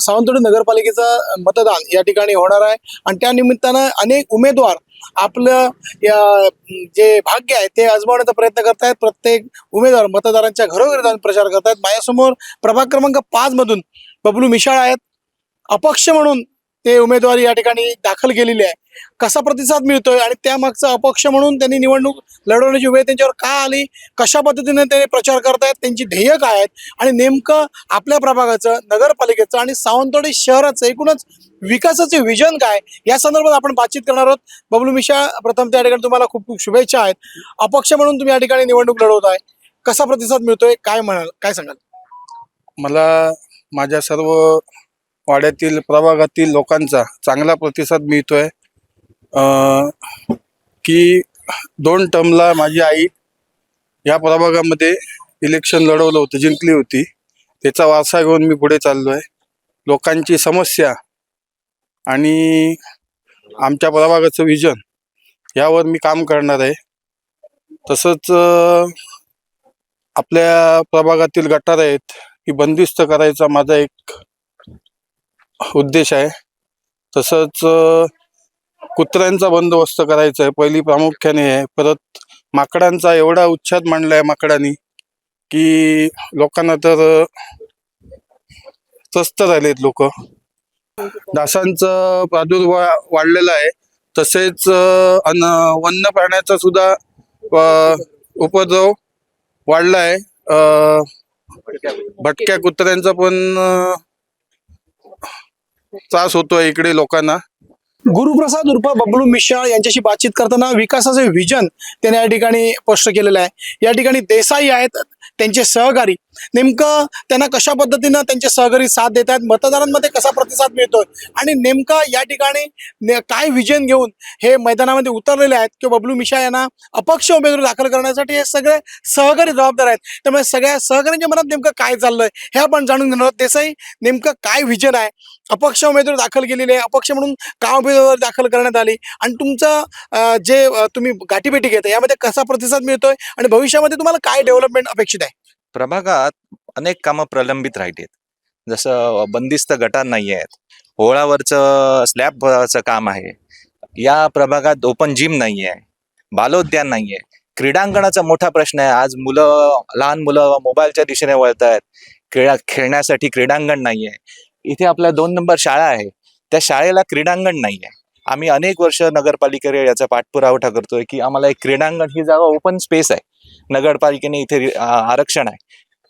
सावंतवाडी नगरपालिकेचं मतदान या ठिकाणी होणार आहे. आणि त्या निमित्तानं अनेक उमेदवार आपलं या जे भाग्य आहे ते आजमावण्याचा प्रयत्न करतायत. प्रत्येक उमेदवार मतदारांच्या घरोघरी जाऊन प्रचार करतायत. माझ्यासमोर प्रभाग क्रमांक पाच मधून बबलू मिशाळ आहेत. अपक्ष म्हणून ते उमेदवारी या ठिकाणी दाखल केलेली आहे. कसा प्रतिसाद मिळतोय आणि त्यामागचा अपक्ष म्हणून त्यांनी निवडणूक लढवण्याची वेळ त्यांच्यावर का आली? कशा पद्धतीने ते प्रचार करतायत? त्यांची ध्येय काय आहेत? आणि नेमकं आपल्या प्रभागाचं नगरपालिकेचं आणि सावंतवाडी शहराचं एकूणच विकासाचे विजन काय? या संदर्भात आपण बातचीत करणार आहोत. बबलू मिशा प्रथम त्या ठिकाणी तुम्हाला खूप खूप शुभेच्छा आहेत. अपक्ष म्हणून तुम्ही या ठिकाणी निवडणूक लढवत आहे कसा प्रतिसाद मिळतोय? काय म्हणाल? काय सांगाल? मला माझ्या सर्व वाड्यातील प्रभागातील लोकांचा चांगला प्रतिसाद मिळतोय. की दोन टर्मला माझी आई या प्रभागामध्ये इलेक्शन लढवलं होतं जिंकली होती. त्याचा वारसा घेऊन मी पुढे चाललो आहे लोकांची समस्या आणि आमच्या प्रभागाचं विजन यावर मी काम करणार आहे. तसंच आपल्या प्रभागातील गटार आहेत की बंदिस्त करायचा माझा एक उद्देश आहे. तसंच कुत्र्यांचा बंदोबस्त करायचा आहे. पहिली प्रामुख्याने आहे परत माकडांचा एवढा उच्छाद मांडला आहे माकडांनी की लोकांना तर त्रस्त झालेत लोक. डासांचा प्रादुर्भाव वाढलेला आहे. तसेच अन वन्य प्राण्याचा सुद्धा उपद्रव वाढला आहे भटक्या कुत्र्यांचा पण त्रास होतोय इकडे लोकांना. गुरुप्रसाद उर्फ बबलू मिश्रा यांच्याशी बातचीत करताना विकासाचे विजन त्याने या ठिकाणी स्पष्ट केलेलं आहे. या ठिकाणी देसाई आहेत त्यांचे सहकारी नेमकं त्यांना कशा पद्धतीनं त्यांचे सहकारी साथ देत आहेत मतदारांमध्ये कसा प्रतिसाद मिळतोय आणि नेमका या ठिकाणी ने- काय विजन घेऊन हे मैदानामध्ये उतरलेले आहेत किंवा बबलू मिशा यांना अपक्ष उमेदवारी दाखल करण्यासाठी हे सगळे सहकारी जबाबदार आहेत. त्यामुळे सगळ्या सहकाऱ्यांच्या मनात नेमकं काय चाललंय हे आपण जाणून घेणार आहोत. देसाई नेमकं काय विजन आहे? अपक्ष उमेदवारी दाखल केलेली आहे. अपक्ष म्हणून का उमेदवारी दाखल करण्यात आली? आणि तुमचं जे तुम्ही गाठीभेटी घेता यामध्ये कसा प्रतिसाद मिळतोय? आणि भविष्यामध्ये तुम्हाला काय डेव्हलपमेंट अपेक्षित आहे? प्रभागात अनेक कामं प्रलंबित राहिलीत. जसं बंदिस्त गटार नाही आहेत होळावरचं स्लॅबचं काम आहे. या प्रभागात ओपन जिम नाही आहे बालोद्यान नाही आहे क्रीडांगणाचा मोठा प्रश्न आहे. आज मुलं लहान मुलं मोबाईलच्या दिशेने वळत आहेत क्रीडा खेळण्यासाठी क्रीडांगण नाही आहे इथे आपल्या दोन नंबर शाळा आहे. त्या शाळेला क्रीडांगण नाही आहे आम्ही अनेक वर्ष नगरपालिकेकडे याचा पाठपुरावठा करतोय की आम्हाला एक क्रीडांगण ही जागा ओपन स्पेस आहे. नगरपालिकेने इथे आरक्षण आहे.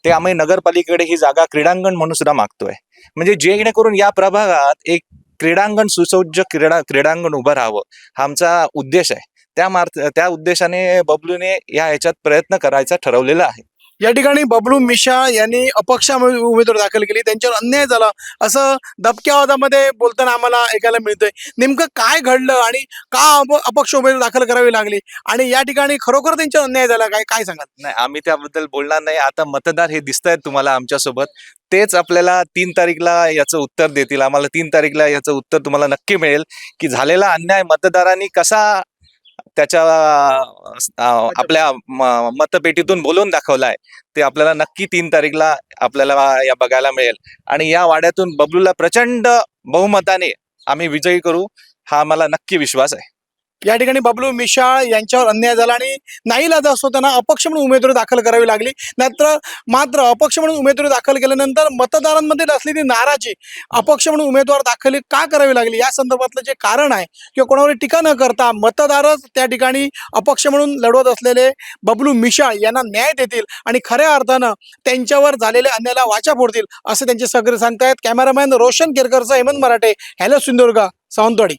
ते आम्ही नगरपालिकेकडे ही जागा क्रीडांगण म्हणून सुद्धा मागतोय. म्हणजे जेणेकरून या प्रभागात एक क्रीडांगण सुसज्ज क्रीडा क्रीडांगण उभं राहावं हा आमचा उद्देश आहे. त्या मार्थ त्या उद्देशाने बबलूने या ह्याच्यात प्रयत्न करायचा ठरवलेला आहे. या ठिकाणी बबलू मिशा यांनी अपक्ष उमेदवार दाखल केली. त्यांच्यावर अन्याय झाला. असं दबक्या आवाजामध्ये बोलताना आम्हाला ऐकायला मिळतंय. नेमकं काय घडलं आणि का अपक्ष उमेदवार दाखल करावी लागली? आणि या ठिकाणी खरोखर त्यांच्यावर अन्याय झाला काय? काय सांगाल? नाही आम्ही त्याबद्दल बोलणार नाही. आता मतदार हे दिसत आहेत तुम्हाला आमच्यासोबत. तेच आपल्याला तीन तारीखला याचं उत्तर देतील. आम्हाला तीन तारीखला याचं उत्तर तुम्हाला नक्की मिळेल की झालेला अन्याय मतदारांनी कसा त्याच्या आपल्या मतपेटीतून बोलून दाखवलाय. ते आपल्याला नक्की तीन तारीखला आपल्याला या बघायला मिळेल. आणि या वाड्यातून बबलूला प्रचंड बहुमताने आम्ही विजयी करू हा मला नक्की विश्वास आहे. या ठिकाणी बबलू मिशाळ यांच्यावर अन्याय झाला आणि नाही लाज असतो त्यांना अपक्ष म्हणून उमेदवारी दाखल करावी लागली. नाहीतर मात्र अपक्ष म्हणून उमेदवारी दाखल केल्यानंतर मतदारांमध्ये असलेली नाराजी अपक्ष म्हणून उमेदवार दाखल का करावी लागली? या संदर्भातलं जे कारण आहे किंवा कोणावर टीका न करता मतदारच त्या ठिकाणी अपक्ष म्हणून लढवत असलेले बबलू मिशाळ यांना न्याय देतील आणि खऱ्या अर्थानं त्यांच्यावर झालेल्या अन्यायाला वाचा फोडतील असं त्यांचे सगळे सांगतायत. कॅमेरामॅन रोशन केरकरचा हेमंत मराठे हॅलो सिंधुदुर्ग सावंतवाडी.